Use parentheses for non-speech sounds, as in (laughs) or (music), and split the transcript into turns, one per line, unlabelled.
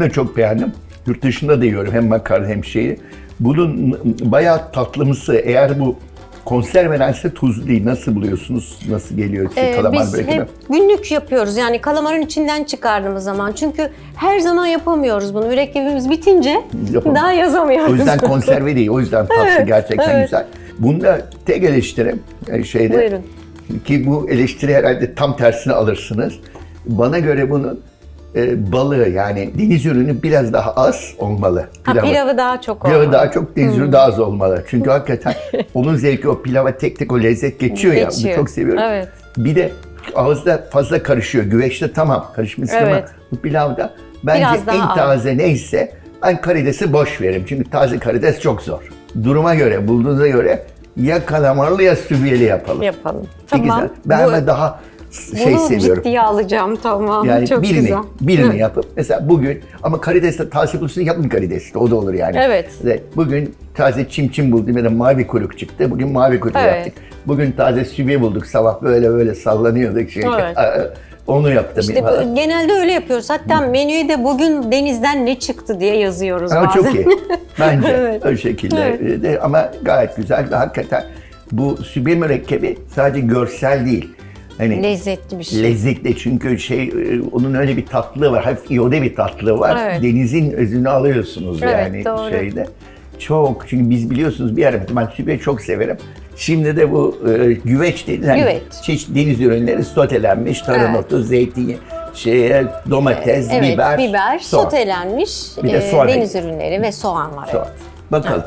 da çok beğendim. Yurt dışında da yiyorum hem makarna hem şeyi. Bunun bayağı tatlımsı. Eğer bu konservelense tuzlu değil. Nasıl buluyorsunuz? Nasıl geliyor size
Ee,
kalamar
biz
böreği?
hep günlük yapıyoruz yani kalamarın içinden çıkardığımız zaman. Çünkü her zaman yapamıyoruz bunu. Mürekkebimiz bitince
Yapamıyoruz.
daha yazamıyoruz.
O yüzden konserve değil. O yüzden tatlı (laughs)
Evet,
gerçekten
evet.
güzel. Bunda tek eleştirim e, şeyde
Buyurun.
ki bu eleştiri herhalde tam tersini alırsınız. Bana göre bunun e, balığı yani deniz ürünü biraz daha az olmalı.
Ha, pilavı daha çok
Pilavı
olmalı.
daha çok, deniz ürünü daha az olmalı. Çünkü hakikaten (laughs) onun zevki o pilava tek tek o lezzet geçiyor, ya.
Geçiyor.
Bunu çok seviyorum.
Evet.
Bir de ağızda fazla karışıyor. Güveçte tamam karışmışsın ama
Evet.
bu pilavda bence
Biraz daha
en
az.
taze neyse ben karidesi boş veririm. Çünkü taze karides çok zor. Duruma göre, bulduğunuza göre ya kalamarlı ya sübiyeli yapalım.
Yapalım.
Ne
Tamam.
güzel. Ben
Bu-
ama daha şey
Bunu
seviyorum.
ciddiye alacağım tamam.
Yani
çok
birini,
güzel.
birini
Hı.
yapıp mesela bugün ama karidesle taze bulursun yapın karidesle o da olur yani.
Evet.
Ve Bugün taze çim çim buldum ya da mavi kuyruk çıktı. Bugün mavi kuyruk
Evet.
yaptık. Bugün taze sübiye bulduk sabah böyle böyle sallanıyorduk. Şey.
Evet. (laughs)
Onu yaptım.
İşte bu- genelde öyle yapıyoruz. Hatta menüye de bugün denizden ne çıktı diye yazıyoruz
Ama
bazen.
çok iyi. (laughs) Bence
Evet.
o şekilde.
Evet.
De, ama gayet güzel hakikaten bu sübiye mürekkebi sadece görsel değil. Hani
Lezzetli bir şey.
Lezzetli çünkü şey e, onun öyle bir tatlığı var. Hafif iyode bir tatlığı var.
Evet.
Denizin özünü alıyorsunuz
Evet,
yani
doğru.
şeyde. Çok çünkü biz biliyorsunuz bir ara ben sübye çok severim. Şimdi de bu e, güveç denilen
Güveç.
çeşitli deniz ürünleri sotelenmiş, tarhanotu, zeytinyağı, şeye, domates,
Evet,
biber,
biber,
soğan.
sotelenmiş
Bir de
e,
soğan
deniz ürünleri ve soğan var.
Soğan.
evet.
Bakalım.